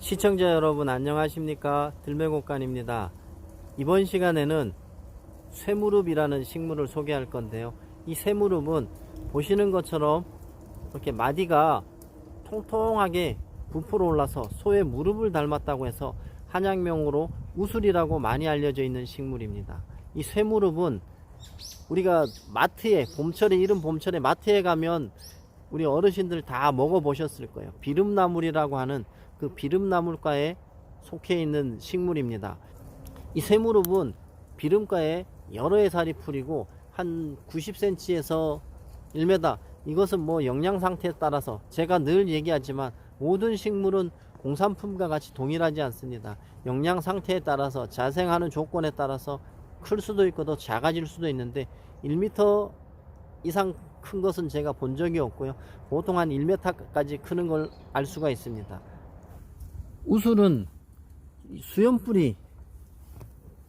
시청자 여러분 안녕하십니까? 들매곡간입니다. 이번 시간에는 쇠무릎이라는 식물을 소개할 건데요. 이 쇠무릎은 보시는 것처럼 이렇게 마디가 통통하게 부풀어 올라서 소의 무릎을 닮았다고 해서 한약명으로 우술이라고 많이 알려져 있는 식물입니다. 이 쇠무릎은 우리가 마트에 봄철에 이른 봄철에 마트에 가면 우리 어르신들 다 먹어보셨을 거예요. 비름나물이라고 하는 그 비름나물과에 속해 있는 식물입니다. 이 쇠무릎은 비름가에 여러 해 살이 풀이고 한 90cm에서 1m 이것은 뭐 영양 상태에 따라서 제가 늘 얘기하지만 모든 식물은 공산품과 같이 동일하지 않습니다. 영양 상태에 따라서 자생하는 조건에 따라서 클 수도 있고 더 작아질 수도 있는데 1m 이상 큰 것은 제가 본 적이 없고요. 보통 한 1m까지 크는 걸 알 수가 있습니다. 우술은 이 수염뿌리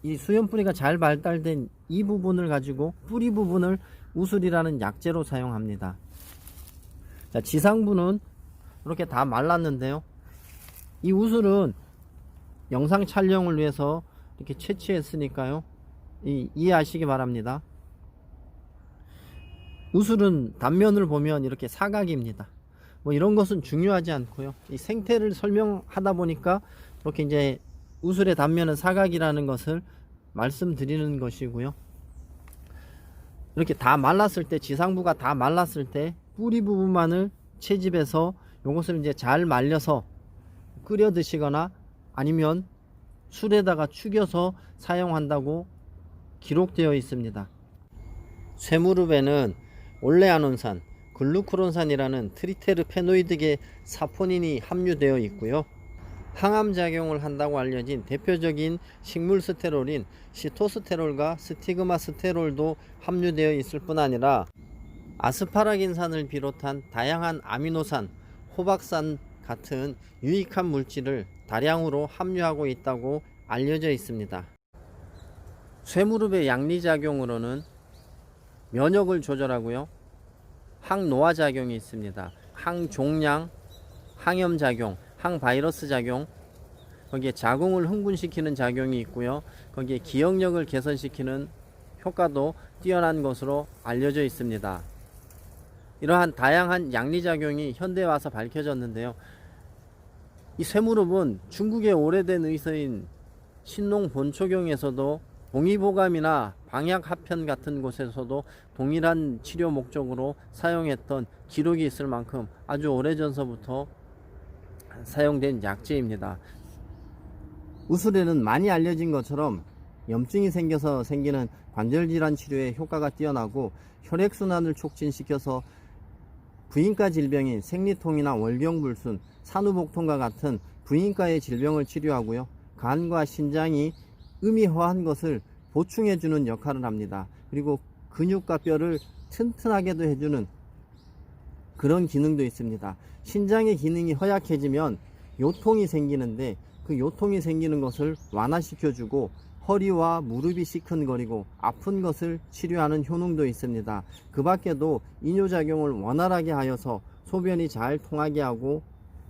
이 수염뿌리가 잘 발달된 이 부분을 가지고 뿌리 부분을 우술이라는 약재로 사용합니다. 자, 지상부는 이렇게 다 말랐는데요. 이 우술은 영상 촬영을 위해서 이렇게 채취했으니까요. 이, 이해하시기 바랍니다. 우술은 단면을 보면 이렇게 사각입니다. 뭐 이런 것은 중요하지 않고요. 이 생태를 설명하다 보니까 이렇게 이제 우술의 단면은 사각이라는 것을 말씀드리는 것이고요. 이렇게 다 말랐을 때 지상부가 다 말랐을 때 뿌리 부분만을 채집해서 이것을 이제 잘 말려서 끓여 드시거나 아니면 술에다가 축여서 사용한다고 기록되어 있습니다. 쇠무릎에는 올레아논산, 글루크론산이라는 트리테르페노이드계 사포닌이 함유되어 있고요. 항암 작용을 한다고 알려진 대표적인 식물 스테롤인 시토스테롤과 스티그마 스테롤도 함유되어 있을 뿐 아니라 아스파라긴산을 비롯한 다양한 아미노산, 호박산 같은 유익한 물질을 다량으로 함유하고 있다고 알려져 있습니다. 쇠무릎의 양리작용으로는 면역을 조절하고요. 항노화 작용이 있습니다. 항종양, 항염 작용, 항바이러스 작용, 거기에 자궁을 흥분시키는 작용이 있고요. 거기에 기억력을 개선시키는 효과도 뛰어난 것으로 알려져 있습니다. 이러한 다양한 양리 작용이 현대에 와서 밝혀졌는데요. 이 쇠무릎은 중국의 오래된 의서인 신농 본초경에서도 동의보감이나 방약하편 같은 곳에서도 동일한 치료 목적으로 사용했던 기록이 있을 만큼 아주 오래전서부터 사용된 약재입니다. 우술에는 많이 알려진 것처럼 염증이 생겨서 생기는 관절질환 치료에 효과가 뛰어나고 혈액순환을 촉진시켜서 부인과 질병인 생리통이나 월경불순, 산후복통과 같은 부인과의 질병을 치료하고요. 간과 신장이 음이허한 것을 보충해 주는 역할을 합니다. 그리고 근육과 뼈를 튼튼하게도 해주는 그런 기능도 있습니다. 신장의 기능이 허약해지면 요통이 생기는데 그 요통이 생기는 것을 완화시켜주고 허리와 무릎이 시큰거리고 아픈 것을 치료하는 효능도 있습니다. 그 밖에도 이뇨작용을 원활하게 하여서 소변이 잘 통하게 하고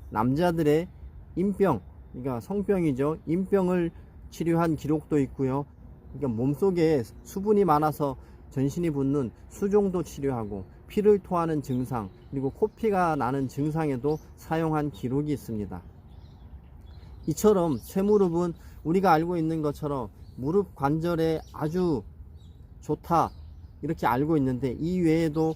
남자들의 임병, 그러니까 성병이죠. 임병을 치료한 기록도 있고요. 그러니까 몸속에 수분이 많아서 전신이 붓는 수종도 치료하고 피를 토하는 증상 그리고 코피가 나는 증상에도 사용한 기록이 있습니다. 이처럼 쇠무릎은 우리가 알고 있는 것처럼 무릎 관절에 아주 좋다 이렇게 알고 있는데 이 외에도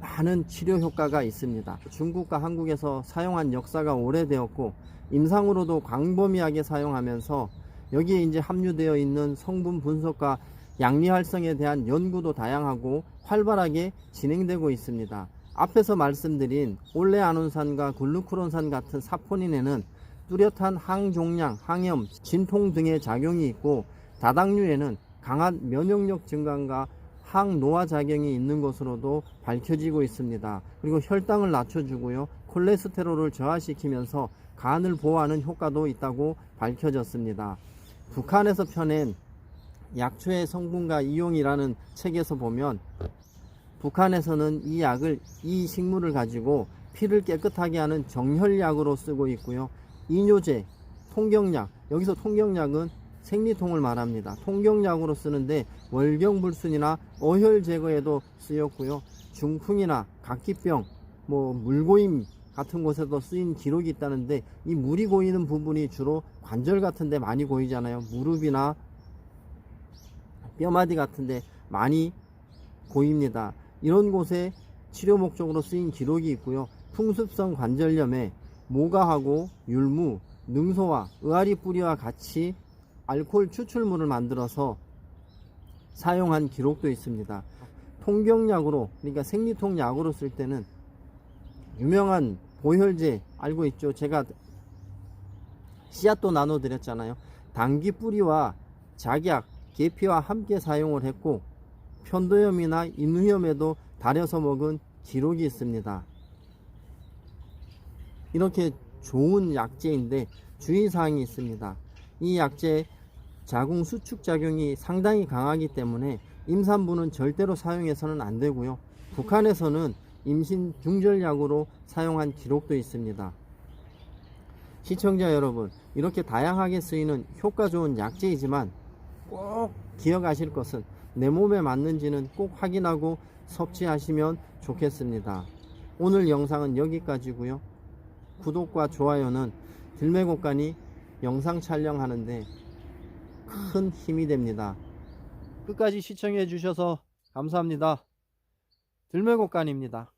많은 치료 효과가 있습니다. 중국과 한국에서 사용한 역사가 오래되었고 임상으로도 광범위하게 사용하면서 여기에 이제 함유되어 있는 성분 분석과 양리 활성에 대한 연구도 다양하고 활발하게 진행되고 있습니다. 앞에서 말씀드린 올레아논산과 글루크론산 같은 사포닌에는 뚜렷한 항종양, 항염, 진통 등의 작용이 있고 다당류에는 강한 면역력 증강과 항노화 작용이 있는 것으로도 밝혀지고 있습니다. 그리고 혈당을 낮춰주고요. 콜레스테롤을 저하시키면서 간을 보호하는 효과도 있다고 밝혀졌습니다. 북한에서 펴낸 약초의 성분과 이용이라는 책에서 보면 북한에서는 이 약을 이 식물을 가지고 피를 깨끗하게 하는 정혈약으로 쓰고 있고요. 이뇨제 통경약 여기서 통경약은 생리통을 말합니다. 통경약으로 쓰는데 월경불순이나 어혈 제거에도 쓰였고요. 중풍이나 각기병, 뭐 물고임 같은 곳에도 쓰인 기록이 있다는데 이 물이 고이는 부분이 주로 관절 같은데 많이 고이잖아요. 무릎이나 뼈마디 같은데 많이 고입니다. 이런 곳에 치료 목적으로 쓰인 기록이 있고요. 풍습성 관절염에 모가하고 율무, 능소와 의아리 뿌리와 같이 알코올 추출물을 만들어서 사용한 기록도 있습니다. 통경약으로 그러니까 생리통 약으로 쓸 때는 유명한 보혈제 알고 있죠? 제가 씨앗도 나눠 드렸잖아요. 당귀 뿌리와 작약, 계피와 함께 사용을 했고 편도염이나 인후염에도 달여서 먹은 기록이 있습니다. 이렇게 좋은 약재인데 주의사항이 있습니다. 이 약재 자궁 수축 작용이 상당히 강하기 때문에 임산부는 절대로 사용해서는 안 되고요. 북한에서는 임신 중절약으로 사용한 기록도 있습니다. 시청자 여러분, 이렇게 다양하게 쓰이는 효과 좋은 약재이지만 꼭 기억하실 것은 내 몸에 맞는지는 꼭 확인하고 섭취하시면 좋겠습니다. 오늘 영상은 여기까지고요. 구독과 좋아요는 들매곡간이 영상 촬영하는데 큰 힘이 됩니다. 끝까지 시청해 주셔서 감사합니다. 들매곡간입니다.